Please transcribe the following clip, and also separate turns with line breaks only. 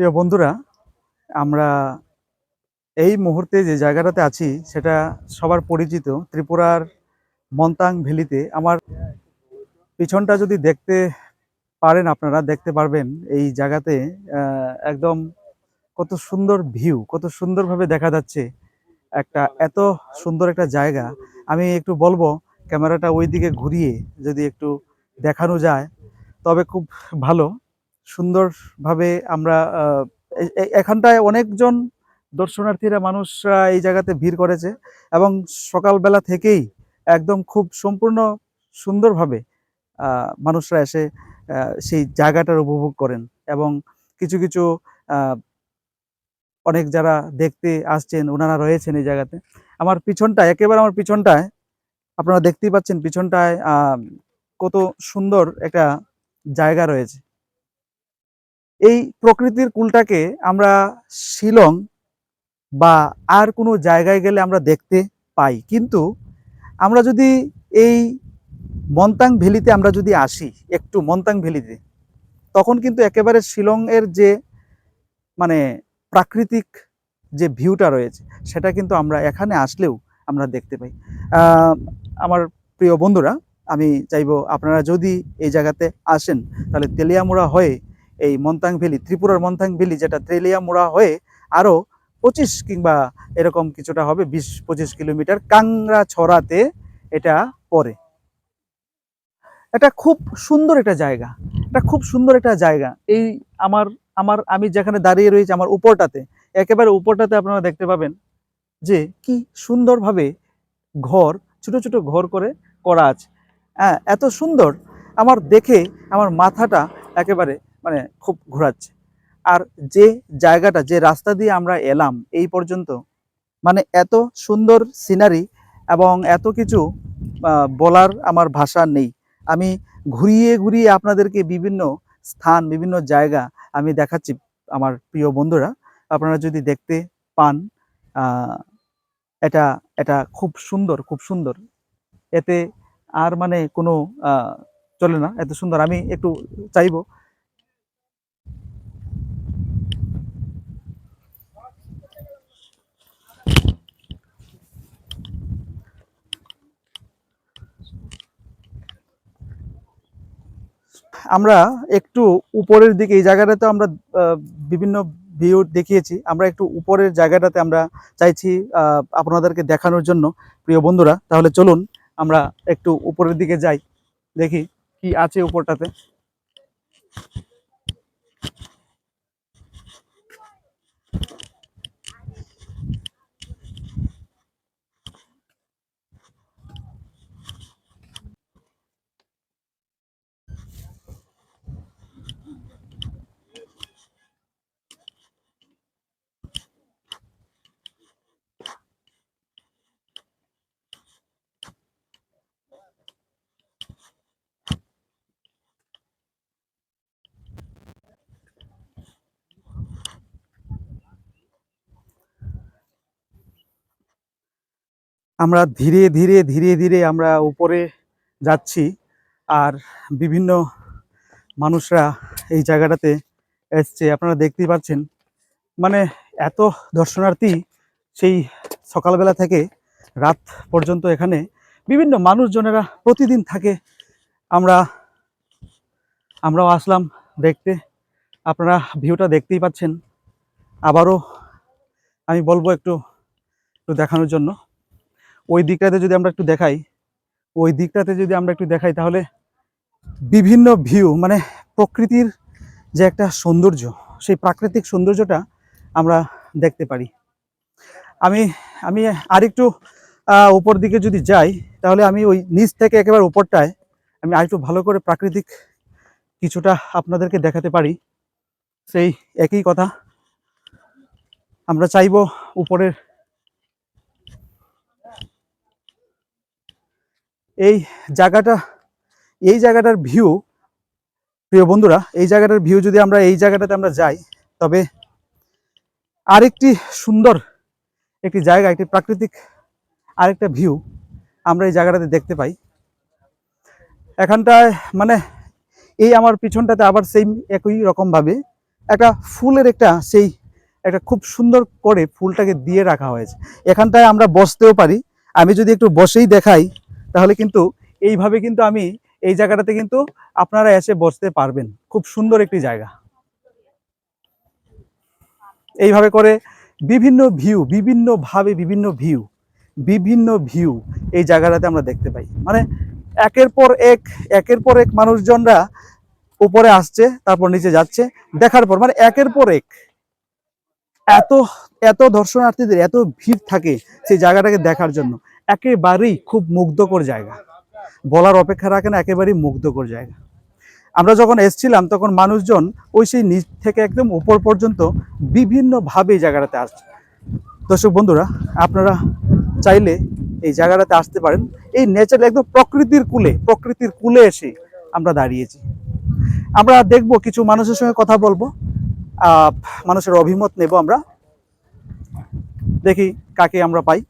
প্রিয় বন্ধুরা, আমরা এই মুহূর্তে যে জায়গাটাতে আছি, সেটা সবার পরিচিত ত্রিপুরার মন্তাং ভ্যালিতে। আমার পিছনটা যদি দেখতে পারেন আপনারা, দেখতে পারবেন এই জায়গাতে একদম কত সুন্দর ভিউ, কত সুন্দরভাবে দেখা যাচ্ছে একটা, এত সুন্দর একটা জায়গা। আমি একটু বলব, ক্যামেরাটা ওই দিকে ঘুরিয়ে যদি একটু দেখানো যায়, তবে খুব ভালো। সুন্দরভাবে আমরা এখানটায় অনেকজন দর্শনার্থীরা, মানুষরা এই জায়গাতে ভিড় করেছে এবং সকালবেলা থেকেই একদম খুব সম্পূর্ণ সুন্দরভাবে মানুষরা এসে সেই জায়গাটার উপভোগ করেন এবং কিছু কিছু অনেক যারা দেখতে আসছেন, ওনারা রয়েছেন এই জায়গাতে। আমার পিছনটায়, একেবারে আমার পিছনটায়, আপনারা দেখতেই পাচ্ছেন পিছনটায় কত সুন্দর একটা জায়গা রয়েছে। এই প্রকৃতির কুলটাকে আমরা শিলং বা আর কোনো জায়গায় গেলে আমরা দেখতে পাই। কিন্তু আমরা যদি এই মন্তাং ভ্যালিতে আমরা যদি আসি, একটু মন্তাং ভ্যালিতে, তখন কিন্তু একেবারে শিলংয়ের যে মানে প্রাকৃতিক যে ভিউটা রয়েছে, সেটা কিন্তু আমরা এখানে আসলেও আমরা দেখতে পাই। আমার প্রিয় বন্ধুরা, আমি চাইব আপনারা যদি এই জায়গাতে আসেন, তাহলে তেলিয়ামুড়া হয়ে এই মন্তাং ভ্যালি ত্রিপুরার মন্তাং ভ্যালি যেটা তেলিয়ামুড়া হয়ে আরও পঁচিশ কিংবা এরকম কিছুটা হবে, বিশ, পঁচিশ কিলোমিটার কাংরা ছড়াতে এটা পড়ে। এটা খুব সুন্দর একটা জায়গা, এটা খুব সুন্দর একটা জায়গা। এই আমার আমার, আমি যেখানে দাঁড়িয়ে রয়েছি আমার উপরটাতে, একেবারে উপরটাতে আপনারা দেখতে পাবেন যে কি সুন্দরভাবে ঘর, ছোট ছোট ঘর করে করা আছে। হ্যাঁ এত সুন্দর। আমার দেখে আমার মাথাটা একেবারে মানে খুব ঘোরাচ্ছে। আর যে জায়গাটা, যে রাস্তা দিয়ে আমরা এলাম এই পর্যন্ত মানে এত সুন্দর সিনারি এবং এত কিছু বলার আমার ভাষা নেই। আমি ঘুরিয়ে ঘুরিয়ে আপনাদেরকে বিভিন্ন স্থান, বিভিন্ন জায়গা আমি দেখাচ্ছি আমার প্রিয় বন্ধুরা। আপনারা যদি দেখতে পান এটা এটা খুব সুন্দর খুব সুন্দর। এতে আর মানে কোনো চলে না, এত সুন্দর। আমি একটু চাইব আমরা একটু উপরের দিকে, এই জায়গাটাতে আমরা বিভিন্ন ভিউ দেখিয়েছি। আমরা একটু উপরের জায়গাটাতে আমরা চাইছি আপনাদেরকে দেখানোর জন্য। প্রিয় বন্ধুরা, তাহলে চলুন আমরা একটু উপরের দিকে যাই, দেখি কি আছে উপরটাতে। আমরা ধীরে ধীরে ধীরে ধীরে আমরা উপরে যাচ্ছি আর বিভিন্ন মানুষরা এই জায়গাটাতে এসছে। আপনারা দেখতেই পাচ্ছেন মানে এত দর্শনার্থী সেই সকালবেলা থেকে রাত পর্যন্ত এখানে বিভিন্ন মানুষজনেরা প্রতিদিন থাকে। আমরা, আমরাও আসলাম দেখতে। আপনারা ভিউটা দেখতেই পাচ্ছেন। আবারও আমি বলব একটু একটু দেখানোর জন্য। ওই দিকটাতে যদি আমরা একটু দেখাই, ওই দিকটাতে যদি আমরা একটু দেখাই তাহলে বিভিন্ন ভিউ মানে প্রকৃতির যে একটা সৌন্দর্য, সেই প্রাকৃতিক সৌন্দর্যটা আমরা দেখতে পারি। আমি আমি আরেকটু উপর দিকে যদি যাই, তাহলে আমি ওই নিচ থেকে একেবারে উপরটায় আমি আরেকটু ভালো করে প্রাকৃতিক কিছুটা আপনাদেরকে দেখাতে পারি। সেই একই কথা আমরা চাইব উপরের এই জায়গাটা, এই জায়গাটার ভিউ প্রিয় বন্ধুরা, এই জায়গাটার ভিউ যদি আমরা এই জায়গাটাতে আমরা যাই, তবে আরেকটি সুন্দর একটি জায়গা, একটি প্রাকৃতিক আরেকটা ভিউ আমরা এই জায়গাটাতে দেখতে পাই। এখানটায় মানে এই আমার পিছনটাতে আবার সেম একই রকমভাবে একটা ফুলের একটা সেই একটা খুব সুন্দর করে ফুলটাকে দিয়ে রাখা হয়েছে। এখানটায় আমরা বসতেও পারি। আমি যদি একটু বসেই দেখাই তাহলে কিন্তু এইভাবে কিন্তু আমি এই জায়গাটাতে কিন্তু আপনারা এসে বসতে পারবেন। খুব সুন্দর একটি জায়গা। এইভাবে করে বিভিন্ন ভিউ বিভিন্নভাবে বিভিন্ন ভিউ বিভিন্ন ভিউ এই জায়গাটাতে আমরা দেখতে পাই। মানে একের পর এক, একের পর এক মানুষজনরা উপরে আসছে, তারপর নিচে যাচ্ছে। দেখার পর মানে একের পর এক এত এত দর্শনার্থীদের এত ভিড় থাকে সেই জায়গাটাকে দেখার জন্য। একেবারেই খুব মুগ্ধকর জায়গা। বলার অপেক্ষা রাখে না একেবারেই মুগ্ধকর জায়গা। আমরা যখন এসছিলাম, তখন মানুষজন ওই সেই নিচ থেকে একদম উপর পর্যন্ত বিভিন্নভাবে এই জায়গাটাতে আসছে। দর্শক বন্ধুরা, আপনারা চাইলে এই জায়গাটাতে আসতে পারেন। এই নেচার একদম প্রকৃতির কূলে প্রকৃতির কূলে এসে আমরা দাঁড়িয়েছি। আমরা দেখব, কিছু মানুষের সঙ্গে কথা বলব। মানুষের অভিমত নেব আমরা। দেখি কাকে আমরা পাই।